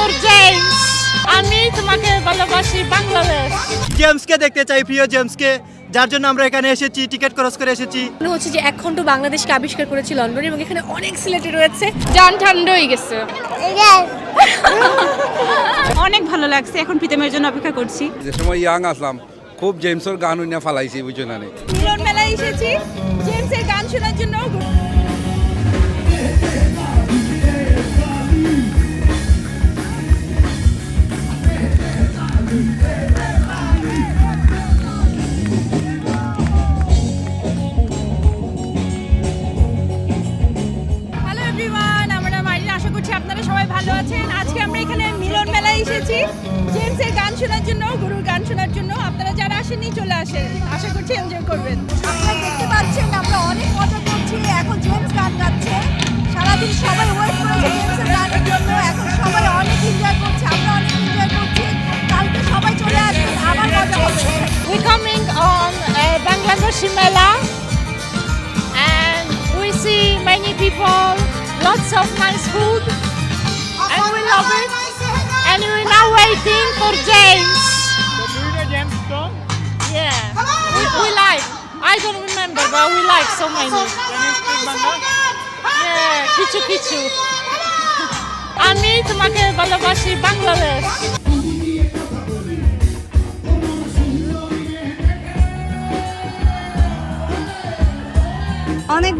For James. আমি তোমাকে ভালোবাসি বাংলাদেশ। জেমসকে দেখতে চাই প্রিয় জেমসকে। যার জন্য আমরা এখানে এসেছি টিকিট ক্রস করে এসেছি। মনে হচ্ছে যে এক খণ্ড বাংলাদেশকে আবিষ্কার করেছি লন্ডনে এবং এখানে অনেক সিলেটে রয়েছে। জান ঠান্ডা হয়ে গেছে। অনেক ভালো লাগছে এখন প্রীতমের জন্য অপেক্ষা করছি। যে সময় ইয়াং আসলাম খুব জেমসর গান উইনা ফালাইছি বুঝছ না। মিলন মেলায় এসেছি জেমসের গান শোনার জন্য। এসেছি। জেমসের গান শোনার জন্য, গুরুর গান শোনার জন্য। আপনারা যারা আসেননি, চলে আসেন। আশা করছি এনজয় করবেন। Bangladeshi Mela and we see many people, lots of nice food and we love it and we're now waiting for James. Yeah, we, we like. I don't remember, but we like so many. Yeah, কিছু কিছু আমি তোমাকে ভালোবাসি বাংলাদেশ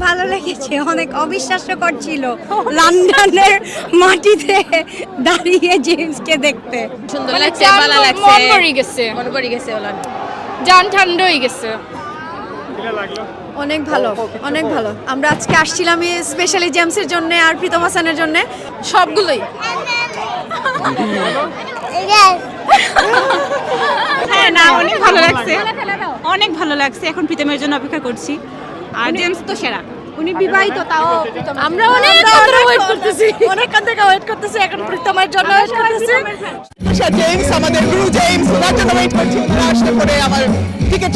ভালো লেগেছে অনেক অবিশ্বাস্যকর ছিল লন্ডনের মাটিতে দাঁড়িয়ে জেমসকে দেখতে। সুন্দর মানে লাগছে জান ভালো লাগছে। মন ভরে গেছে। মন ভরে গেছে জান ঠান্ডা হয়ে গেছে। অনেক ভালো অনেক ভালো। আমরা আজকে আসছিলাম স্পেশালি জেমসের জন্য আর প্রীতম হাসানের জন্য। সবগুলোই। হ্যাঁ না অনেক ভালো লাগছে। অনেক ভালো লাগছে। এখন প্রীতমের জন্য অপেক্ষা করছি। আর জেমস তো সেরা। উনি বিবাহিত তাও আমরা অনেক ওয়েট করতেছি। অনেকক্ষণ থেকে ওয়েট করতেছি এখন প্রীতমের জন্য ওয়েট করতেছি। আচ্ছা জেমস আমাদের গুরু জেমস ওনার জন্য ওয়েট করছি। পরে আমার টিকিট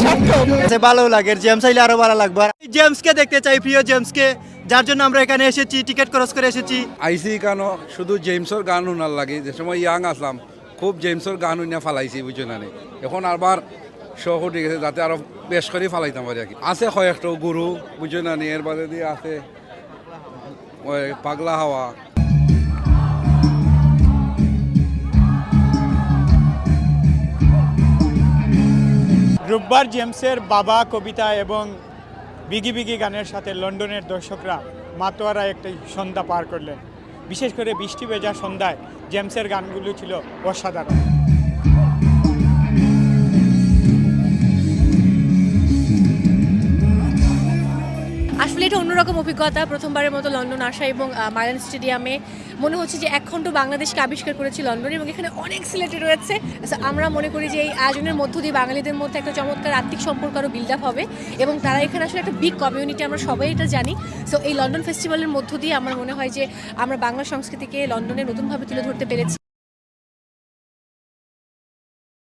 ভালো লাগে জেমস আইলে আরও ভালো লাগবে। জেমসকে দেখতে চাই প্রিয় জেমসকে যার জন্য আমরা এখানে এসেছি টিকিট ক্রস করে এসেছি। আইসি কেন? শুধু জেমসর গান উনার লাগে। যে সময় ইয়াং আসলাম খুব জেমসর গান উইনা ফালাইছি বুঝছ না? এখন আবার শখ উঠে গেছে যাতে আরও বেশ করে ফালাইতাম পারি আর কি। আছে কয়েকটা গুরু বুঝছ না নি, এর বাদে দিয়ে আছে ওই পাগলা হাওয়া। রোববার জেমসের বাবা কবিতা এবং বিগি বিগি গানের সাথে লন্ডনের দর্শকরা মাতোয়ারা একটি সন্ধ্যা পার করলেন। বিশেষ করে বৃষ্টি ভেজা সন্ধ্যায় জেমসের গানগুলো ছিল অসাধারণ। আসলে এটা অন্যরকম অভিজ্ঞতা। প্রথমবারের মতো লন্ডন আসা এবং মাইলান স্টেডিয়ামে মনে হচ্ছে যে এক খণ্ড বাংলাদেশকে আবিষ্কার করেছি লন্ডনে এবং এখানে অনেক সিলেটে রয়েছে। আমরা মনে করি যে এই আয়োজনের মধ্য দিয়ে বাঙালিদের মধ্যে একটা চমৎকার আর্থিক সম্পর্ক আরও বিল্ড আপ হবে এবং তারা এখানে আসলে একটা বিগ কমিউনিটি আমরা সবাই এটা জানি। সো এই লন্ডন ফেস্টিভ্যালের মধ্য দিয়ে আমার মনে হয় যে আমরা বাংলা সংস্কৃতিকে লন্ডনে নতুনভাবে তুলে ধরতে পেরেছি।